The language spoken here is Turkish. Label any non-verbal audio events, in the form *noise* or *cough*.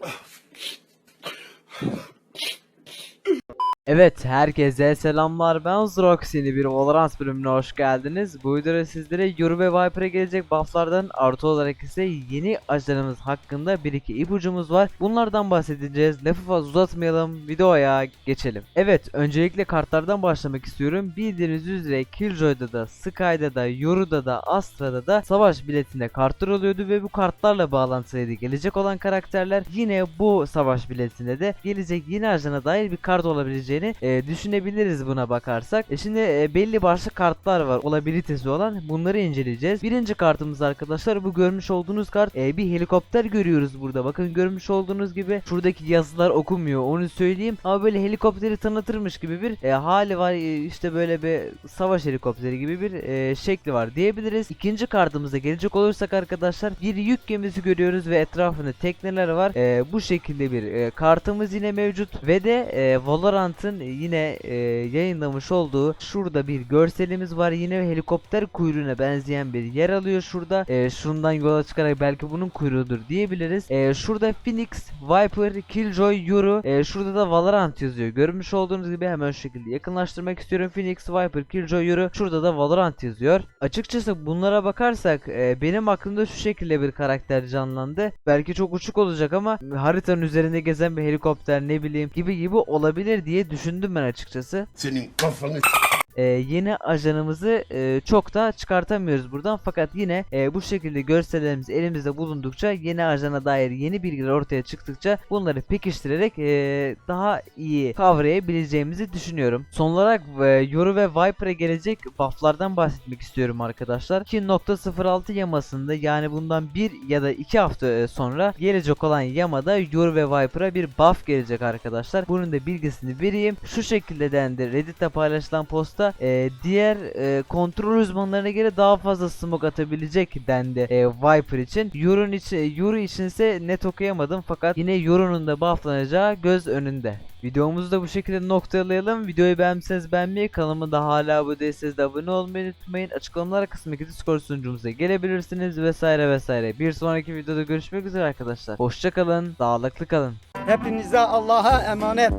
*laughs* Oh. Evet herkese selamlar ben Zrox yeni bir Valorant bölümüne hoş geldiniz. Bu videoda sizlere Yoru ve Viper'a gelecek bufflardan artı olarak ise yeni ajanımız hakkında bir iki ipucumuz var. Bunlardan bahsedeceğiz. Lafı fazla uzatmayalım videoya geçelim. Evet öncelikle kartlardan başlamak istiyorum. Bildiğiniz üzere Killjoy'da da Sky'da da Yoru'da da Astra'da da savaş biletinde kartlar oluyordu ve bu kartlarla bağlantılıydı. Gelecek olan karakterler yine bu savaş biletinde de gelecek yeni ajana dair bir kart olabileceğini e, düşünebiliriz buna bakarsak. E, şimdi e, belli başlı kartlar var olabilitesi olan bunları inceleyeceğiz. Birinci kartımız arkadaşlar bu görmüş olduğunuz kart e, bir helikopter görüyoruz burada. Bakın görmüş olduğunuz gibi şuradaki yazılar okunmuyor onu söyleyeyim ama böyle helikopteri tanıtırmış gibi bir e, hali var E, işte böyle bir savaş helikopteri gibi bir e, şekli var diyebiliriz. İkinci kartımıza gelecek olursak arkadaşlar bir yük gemisi görüyoruz ve etrafında tekneler var. E, bu şekilde bir e, kartımız yine mevcut ve de e, Valorant'ın yine e, yayınlamış olduğu şurada bir görselimiz var. Yine helikopter kuyruğuna benzeyen bir yer alıyor şurada. E, şundan yola çıkarak belki bunun kuyruğudur diyebiliriz. E, şurada Phoenix, Viper, Killjoy, Yoru. E, şurada da Valorant yazıyor. Görmüş olduğunuz gibi hemen şu şekilde yakınlaştırmak istiyorum. Phoenix, Viper, Killjoy, Yoru. Şurada da Valorant yazıyor. Açıkçası bunlara bakarsak e, benim aklımda şu şekilde bir karakter canlandı. Belki çok uçuk olacak ama haritanın üzerinde gezen bir helikopter ne bileyim gibi gibi olabilir diye düşündüm ben açıkçası. Senin kafanı Ee, yeni ajanımızı e, çok da çıkartamıyoruz buradan fakat yine e, bu şekilde görsellerimiz elimizde bulundukça yeni ajana dair yeni bilgiler ortaya çıktıkça bunları pekiştirerek e, daha iyi kavrayabileceğimizi düşünüyorum. Son olarak e, Yoru ve Viper'a gelecek bufflardan bahsetmek istiyorum arkadaşlar. 2.06 yamasında yani bundan bir ya da iki hafta e, sonra gelecek olan yamada Yoru ve Viper'a bir buff gelecek arkadaşlar. Bunun da bilgisini vereyim. Şu şekilde dendi Reddit'te paylaşılan posta e, diğer e, kontrol uzmanlarına göre daha fazla smoke atabilecek dendi e, Viper için. Yoru'nun için Yoru içinse net okuyamadım fakat yine Yoru'nun da bufflanacağı göz önünde. Videomuzu da bu şekilde noktalayalım. Videoyu beğenmişseniz beğenmeyi, kanalıma da hala abone değilseniz de abone olmayı unutmayın. Açıklamalar kısmındaki Discord sunucumuza gelebilirsiniz vesaire vesaire. Bir sonraki videoda görüşmek üzere arkadaşlar. Hoşçakalın, sağlıklı kalın. Hepinize Allah'a emanet.